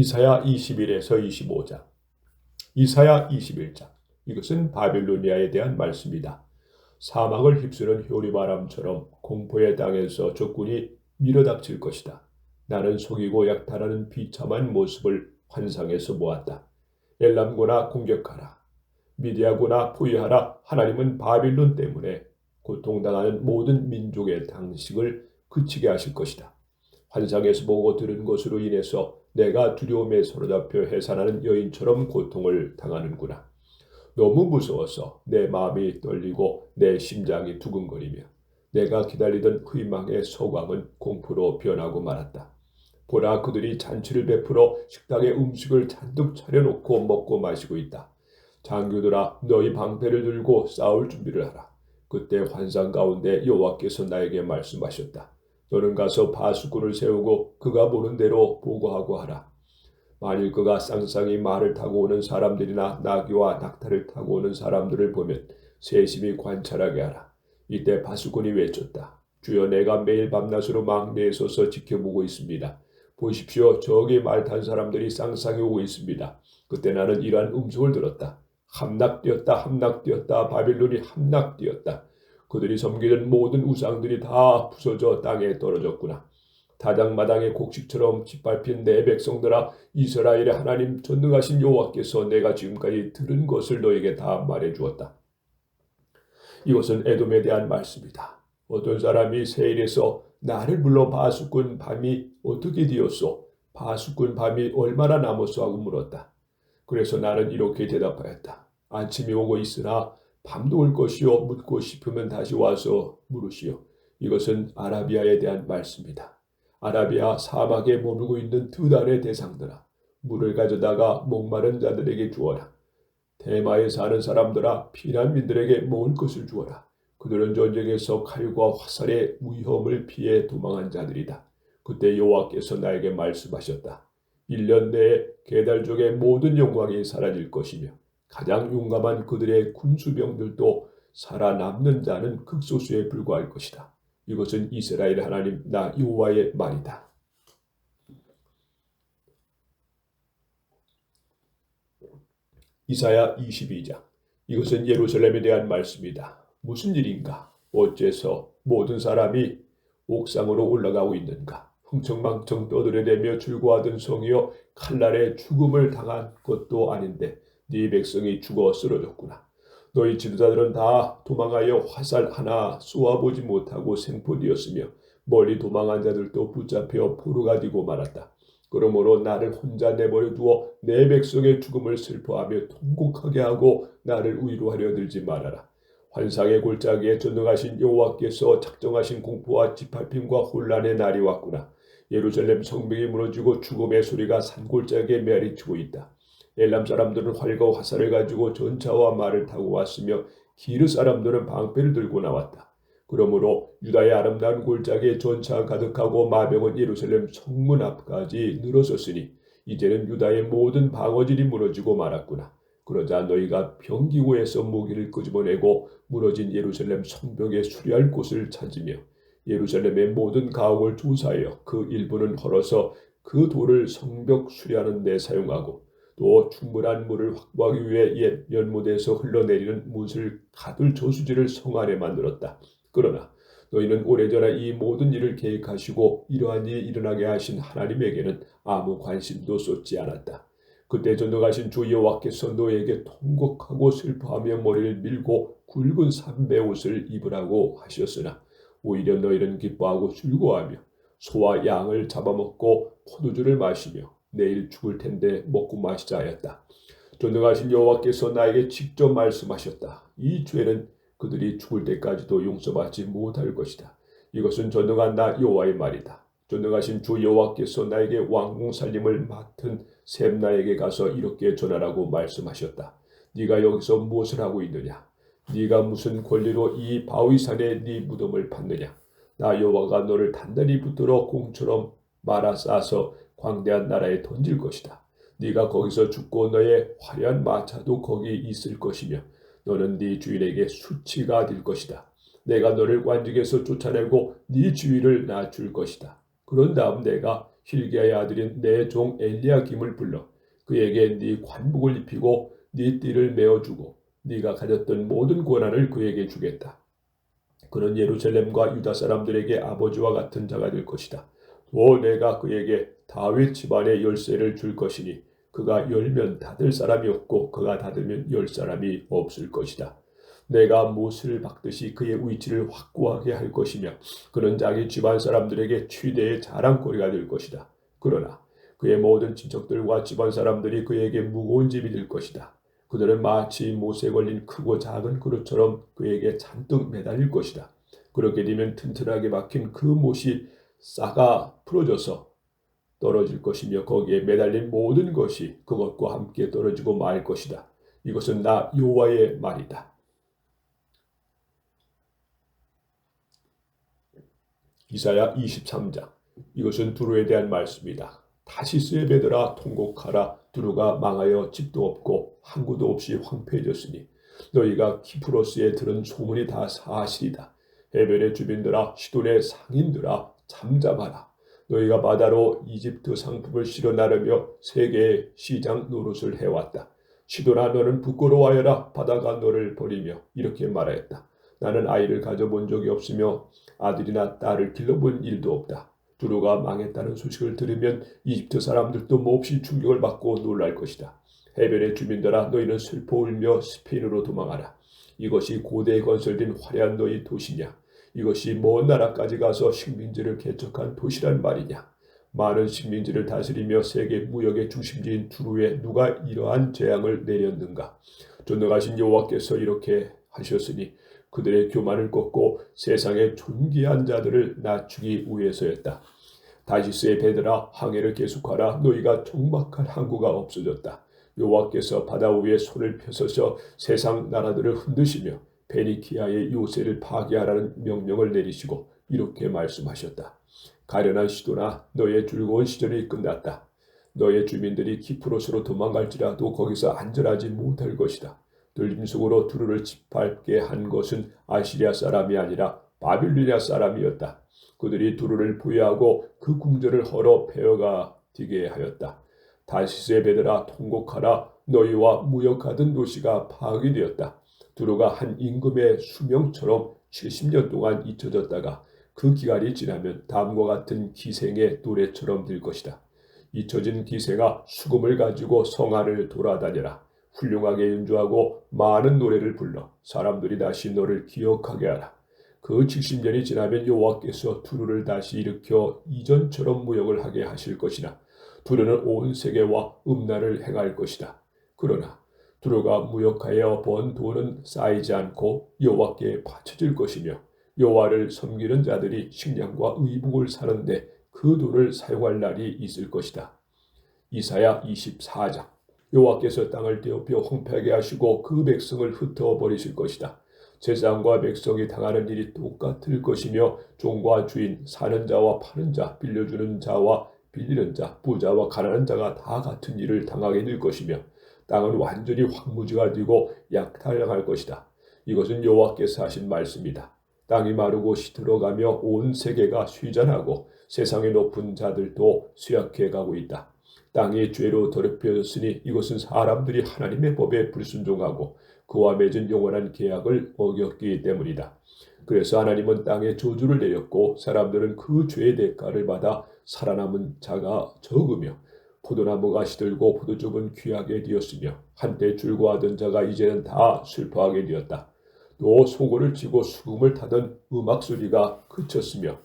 이사야 21에서 25장. 이사야 21장. 이것은 바빌로니아에 대한 말씀이다. 사막을 휩쓰는 효리바람처럼 공포의 땅에서 적군이 밀어닥칠 것이다. 나는 속이고 약탈하는 비참한 모습을 환상에서 보았다. 엘람고나 공격하라. 미디아고나 포위하라. 하나님은 바빌론 때문에 고통당하는 모든 민족의 당식을 그치게 하실 것이다. 환상에서 보고 들은 것으로 인해서 내가 두려움에 사로잡혀 해산하는 여인처럼 고통을 당하는구나. 너무 무서워서 내 마음이 떨리고 내 심장이 두근거리며 내가 기다리던 희망의 소광은 공포로 변하고 말았다. 보라 그들이 잔치를 베풀어 식당에 음식을 잔뜩 차려놓고 먹고 마시고 있다. 장교들아 너희 방패를 들고 싸울 준비를 하라. 그때 환상 가운데 여호와께서 나에게 말씀하셨다. 너는 가서 바수꾼을 세우고 그가 보는 대로 보고하고 하라. 만일 그가 쌍쌍이 말을 타고 오는 사람들이나 나귀와 낙타를 타고 오는 사람들을 보면 세심히 관찰하게 하라. 이때 바수꾼이 외쳤다. 주여 내가 매일 밤낮으로 막내에 서서 지켜보고 있습니다. 보십시오. 저기 말 탄 사람들이 쌍쌍이 오고 있습니다. 그때 나는 이러한 음성을 들었다. 함락되었다. 함락되었다. 바빌론이 함락되었다. 그들이 섬기던 모든 우상들이 다 부서져 땅에 떨어졌구나. 다장마당의 곡식처럼 짓밟힌 내 백성들아 이스라엘의 하나님 전능하신 여호와께서 내가 지금까지 들은 것을 너에게 다 말해 주었다. 이것은 에돔에 대한 말씀이다. 어떤 사람이 세일에서 나를 불러 바수꾼 밤이 어떻게 되었소? 바수꾼 밤이 얼마나 남았소? 하고 물었다. 그래서 나는 이렇게 대답하였다. 아침이 오고 있으나 밤도 올 것이요 묻고 싶으면 다시 와서 물으시오. 이것은 아라비아에 대한 말씀이다. 아라비아 사막에 머물고 있는 두 달의 대상들아 물을 가져다가 목마른 자들에게 주어라. 대마에 사는 사람들아 피난민들에게 먹을 것을 주어라. 그들은 전쟁에서 칼과 화살의 위험을 피해 도망한 자들이다. 그때 여호와께서 나에게 말씀하셨다. 1년 내에 계달족의 모든 영광이 사라질 것이며 가장 용감한 그들의 군수병들도 살아남는 자는 극소수에 불과할 것이다. 이것은 이스라엘 하나님 나 여호와의 말이다. 이사야 22장 이것은 예루살렘에 대한 말씀이다. 무슨 일인가? 어째서 모든 사람이 옥상으로 올라가고 있는가? 흥청망청 떠들어대며 즐거워하던 성이여 칼날에 죽음을 당한 것도 아닌데 네 백성이 죽어 쓰러졌구나. 너희 지도자들은 다 도망하여 화살 하나 쏘아보지 못하고 생포되었으며 멀리 도망한 자들도 붙잡혀 포로가 되고 말았다. 그러므로 나를 혼자 내버려 두어 내 백성의 죽음을 슬퍼하며 통곡하게 하고 나를 위로하려 들지 말아라. 환상의 골짜기에 전능하신 여호와께서 작정하신 공포와 짓밟힘과 혼란의 날이 왔구나. 예루살렘 성벽이 무너지고 죽음의 소리가 산골짜기에 메아리치고 있다. 엘람 사람들은 활과 화살을 가지고 전차와 말을 타고 왔으며 기르 사람들은 방패를 들고 나왔다. 그러므로 유다의 아름다운 골짜기에 전차가 가득하고 마병은 예루살렘 성문 앞까지 늘어섰으니 이제는 유다의 모든 방어질이 무너지고 말았구나. 그러자 너희가 병기고에서 무기를 끄집어내고 무너진 예루살렘 성벽에 수리할 곳을 찾으며 예루살렘의 모든 가옥을 조사하여 그 일부는 헐어서 그 돌을 성벽 수리하는 데 사용하고 또 충분한 물을 확보하기 위해 옛 연못에서 흘러내리는 무술 가둘 저수지를 성 안에 만들었다. 그러나 너희는 오래전에 이 모든 일을 계획하시고 이러한 일이 일어나게 하신 하나님에게는 아무 관심도 쏟지 않았다. 그때 전능하신 주 여호와께서 너에게 통곡하고 슬퍼하며 머리를 밀고 굵은 삼배 옷을 입으라고 하셨으나 오히려 너희는 기뻐하고 즐거워하며 소와 양을 잡아먹고 포도주를 마시며 내일 죽을 텐데 먹고 마시자 하였다. 전능하신 여호와께서 나에게 직접 말씀하셨다. 이 죄는 그들이 죽을 때까지도 용서받지 못할 것이다. 이것은 전능한 나 여호와의 말이다. 전능하신 주 여호와께서 나에게 왕궁 살림을 맡은 샘나에게 가서 이렇게 전하라고 말씀하셨다. 네가 여기서 무엇을 하고 있느냐? 네가 무슨 권리로 이 바위산에 네 무덤을 받느냐? 나 여호와가 너를 단단히 붙들어 공처럼 말아 싸서 광대한 나라에 던질 것이다. 네가 거기서 죽고 너의 화려한 마차도 거기 있을 것이며 너는 네 주인에게 수치가 될 것이다. 내가 너를 관직에서 쫓아내고 네 주위를 낮출 것이다. 그런 다음 내가 힐기야의 아들인 내 종 엘리야김을 불러 그에게 네 관복을 입히고 네 띠를 메어주고 네가 가졌던 모든 권한을 그에게 주겠다. 그는 예루살렘과 유다 사람들에게 아버지와 같은 자가 될 것이다. 또 내가 그에게 다윗 집안의 열쇠를 줄 것이니 그가 열면 닫을 사람이 없고 그가 닫으면 열 사람이 없을 것이다. 내가 못을 박듯이 그의 위치를 확고하게 할 것이며 그는 자기 집안 사람들에게 취대의 자랑거리가 될 것이다. 그러나 그의 모든 친척들과 집안 사람들이 그에게 무거운 짐이 될 것이다. 그들은 마치 못에 걸린 크고 작은 그릇처럼 그에게 잔뜩 매달릴 것이다. 그렇게 되면 튼튼하게 박힌 그 못이 싸가 풀어져서 떨어질 것이며 거기에 매달린 모든 것이 그것과 함께 떨어지고 말 것이다. 이것은 나 여호와의 말이다. 이사야 23장 이것은 두루에 대한 말씀이다. 다시스의 베드라 통곡하라 두루가 망하여 집도 없고 항구도 없이 황폐해졌으니 너희가 키프로스에 들은 소문이 다 사실이다. 해변의 주민들아 시돈의 상인들아 잠잠하라. 너희가 바다로 이집트 상품을 실어 나르며 세계의 시장 노릇을 해왔다. 시도나 너는 부끄러워하여라 바다가 너를 버리며 이렇게 말하였다. 나는 아이를 가져본 적이 없으며 아들이나 딸을 길러본 일도 없다. 두루가 망했다는 소식을 들으면 이집트 사람들도 몹시 충격을 받고 놀랄 것이다. 해변의 주민들아 너희는 슬퍼 울며 스페인으로 도망하라. 이것이 고대에 건설된 화려한 너희 도시냐? 이것이 먼 나라까지 가서 식민지를 개척한 도시란 말이냐? 많은 식민지를 다스리며 세계 무역의 중심지인 두루에 누가 이러한 재앙을 내렸는가? 존경하신 여호와께서 이렇게 하셨으니 그들의 교만을 꺾고 세상의 존귀한 자들을 낮추기 위해서였다. 다시스의 베드라 항해를 계속하라 너희가 종박할 항구가 없어졌다. 여호와께서 바다 위에 손을 펴서서 세상 나라들을 흔드시며 베니키아의 요새를 파괴하라는 명령을 내리시고 이렇게 말씀하셨다. 가련한 시도나 너의 즐거운 시절이 끝났다. 너의 주민들이 키프로스로 도망갈지라도 거기서 안전하지 못할 것이다. 들림 속으로 두루를 짓밟게 한 것은 아시리아 사람이 아니라 바빌리아 사람이었다. 그들이 두루를 부여하고 그 궁전을 헐어 베어가 되게 하였다. 다시스의 베드라 통곡하라 너희와 무역하던 도시가 파괴되었다. 두루가 한 임금의 수명처럼 70년 동안 잊혀졌다가 그 기간이 지나면 다음과 같은 기생의 노래처럼 될 것이다. 잊혀진 기생아 수금을 가지고 성안을 돌아다녀라. 훌륭하게 연주하고 많은 노래를 불러 사람들이 다시 너를 기억하게 하라. 그 70년이 지나면 여호와께서 두루를 다시 일으켜 이전처럼 무역을 하게 하실 것이나 두루는 온 세계와 음란을 행할 것이다. 그러나 두루가 무역하여 번 돈은 쌓이지 않고 여호와께 바쳐질 것이며 여호와를 섬기는 자들이 식량과 의복을 사는데 그 돈을 사용할 날이 있을 것이다. 이사야 24장 여호와께서 땅을 떼어펴 황폐하게 하시고 그 백성을 흩어 버리실 것이다. 제사장과 백성이 당하는 일이 똑같을 것이며 종과 주인, 사는 자와 파는 자, 빌려주는 자와 빌리는 자, 부자와 가난한 자가 다 같은 일을 당하게 될 것이며 땅은 완전히 황무지가 되고 약탈당할 것이다. 이것은 여호와께서 하신 말씀이다. 땅이 마르고 시들어가며 온 세계가 쉬전하고 세상의 높은 자들도 쇠약해 가고 있다. 땅이 죄로 더럽혀졌으니 이것은 사람들이 하나님의 법에 불순종하고 그와 맺은 영원한 계약을 어겼기 때문이다. 그래서 하나님은 땅에 저주를 내렸고 사람들은 그 죄의 대가를 받아 살아남은 자가 적으며 포도나무가 시들고 포도즙은 귀하게 되었으며 한때 즐거워하던 자가 이제는 다 슬퍼하게 되었다. 또 소고를 치고 수금을 타던 음악 소리가 그쳤으며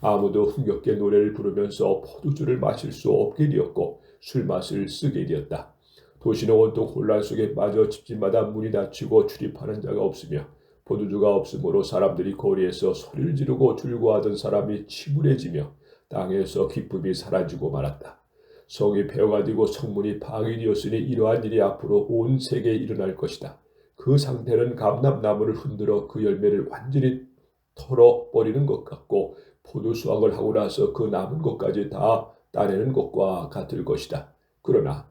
아무도 흥겹게 노래를 부르면서 포도주를 마실 수 없게 되었고 술맛을 쓰게 되었다. 도시는 온통 혼란 속에 빠져 집집마다 문이 닫히고 출입하는 자가 없으며 포도주가 없으므로 사람들이 거리에서 소리를 지르고 즐거워하던 사람이 치부해지며 땅에서 기쁨이 사라지고 말았다. 성이 폐허가 되고 성문이 파괴되었으니 이러한 일이 앞으로 온 세계에 일어날 것이다. 그 상태는 감람나무를 흔들어 그 열매를 완전히 털어버리는 것 같고 포도 수확을 하고 나서 그 남은 것까지 다 따내는 것과 같을 것이다. 그러나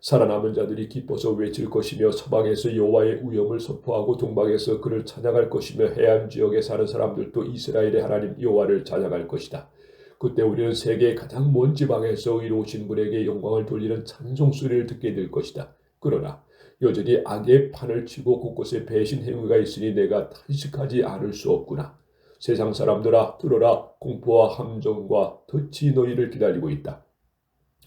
살아남은 자들이 기뻐서 외칠 것이며 서방에서 여호와의 우영을 선포하고 동방에서 그를 찬양할 것이며 해안 지역에 사는 사람들도 이스라엘의 하나님 여호와를 찬양할 것이다. 그때 우리는 세계의 가장 먼 지방에서 이루신 분에게 영광을 돌리는 찬송 소리를 듣게 될 것이다. 그러나 여전히 악의 판을 치고 곳곳에 배신 행위가 있으니 내가 탄식하지 않을 수 없구나. 세상 사람들아 들어라 공포와 함정과 덫이 너희를 기다리고 있다.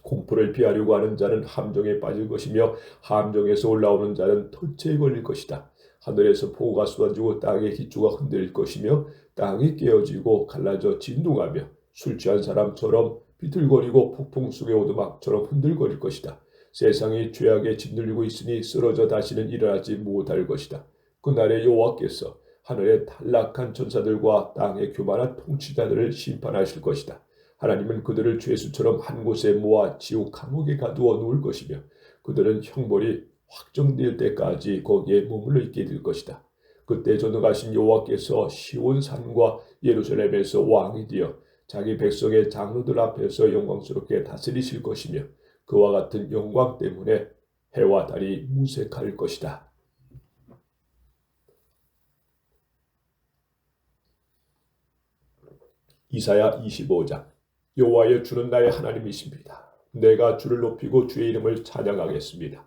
공포를 피하려고 하는 자는 함정에 빠질 것이며 함정에서 올라오는 자는 덫에 걸릴 것이다. 하늘에서 폭우가 쏟아지고 땅의 기초가 흔들릴 것이며 땅이 깨어지고 갈라져 진동하며 술 취한 사람처럼 비틀거리고 폭풍 속의 오두막처럼 흔들거릴 것이다. 세상이 죄악에 짓눌리고 있으니 쓰러져 다시는 일어나지 못할 것이다. 그날에 여호와께서 하늘의 탈락한 천사들과 땅의 교만한 통치자들을 심판하실 것이다. 하나님은 그들을 죄수처럼 한 곳에 모아 지옥 감옥에 가두어 놓을 것이며 그들은 형벌이 확정될 때까지 거기에 머물러 있게 될 것이다. 그때 전능하신 여호와께서 시온 산과 예루살렘에서 왕이 되어 자기 백성의 장로들 앞에서 영광스럽게 다스리실 것이며 그와 같은 영광 때문에 해와 달이 무색할 것이다. 이사야 25장 여호와여 주는 나의 하나님이십니다. 내가 주를 높이고 주의 이름을 찬양하겠습니다.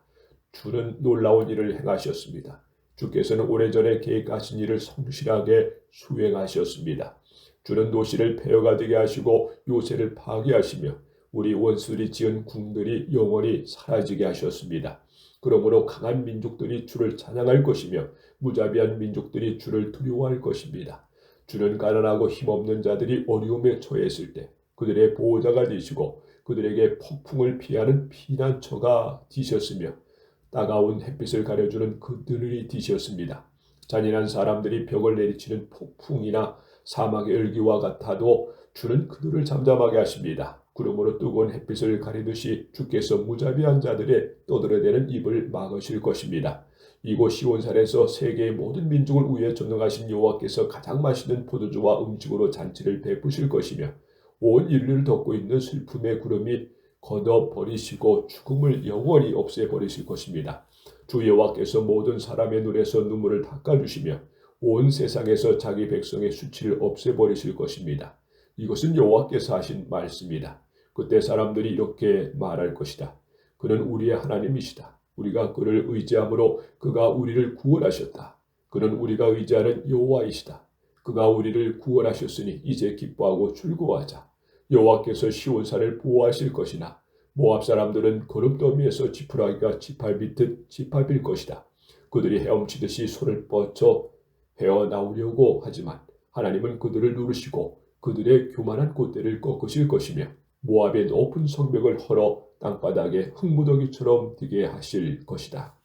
주는 놀라운 일을 행하셨습니다. 주께서는 오래전에 계획하신 일을 성실하게 수행하셨습니다. 주는 도시를 폐허가 되게 하시고 요새를 파괴하시며 우리 원수들이 지은 궁들이 영원히 사라지게 하셨습니다. 그러므로 강한 민족들이 주를 찬양할 것이며 무자비한 민족들이 주를 두려워할 것입니다. 주는 가난하고 힘없는 자들이 어려움에 처했을 때 그들의 보호자가 되시고 그들에게 폭풍을 피하는 피난처가 되셨으며 따가운 햇빛을 가려주는 그늘이 되셨습니다. 잔인한 사람들이 벽을 내리치는 폭풍이나 사막의 열기와 같아도 주는 그들을 잠잠하게 하십니다. 구름으로 뜨거운 햇빛을 가리듯이 주께서 무자비한 자들의 떠들어대는 입을 막으실 것입니다. 이곳 시온산에서 세계의 모든 민족을 위해 전능하신 여호와께서 가장 맛있는 포도주와 음식으로 잔치를 베푸실 것이며 온 인류를 덮고 있는 슬픔의 구름이 걷어 버리시고 죽음을 영원히 없애 버리실 것입니다. 주 여호와께서 모든 사람의 눈에서 눈물을 닦아 주시며 온 세상에서 자기 백성의 수치를 없애 버리실 것입니다. 이것은 여호와께서 하신 말씀이다. 그때 사람들이 이렇게 말할 것이다. 그는 우리의 하나님이시다. 우리가 그를 의지함으로 그가 우리를 구원하셨다. 그는 우리가 의지하는 여호와이시다. 그가 우리를 구원하셨으니 이제 기뻐하고 즐거워하자. 여호와께서 시온산을 보호하실 것이나 모압 사람들은 거름더미에서 지푸라기가 지팔비듯 지팔빌 것이다. 그들이 헤엄치듯이 손을 뻗쳐 헤어나오려고 하지만 하나님은 그들을 누르시고 그들의 교만한 꽃대를 꺾으실 것이며 모압의 높은 성벽을 헐어 땅바닥에 흙무더기처럼 되게 하실 것이다.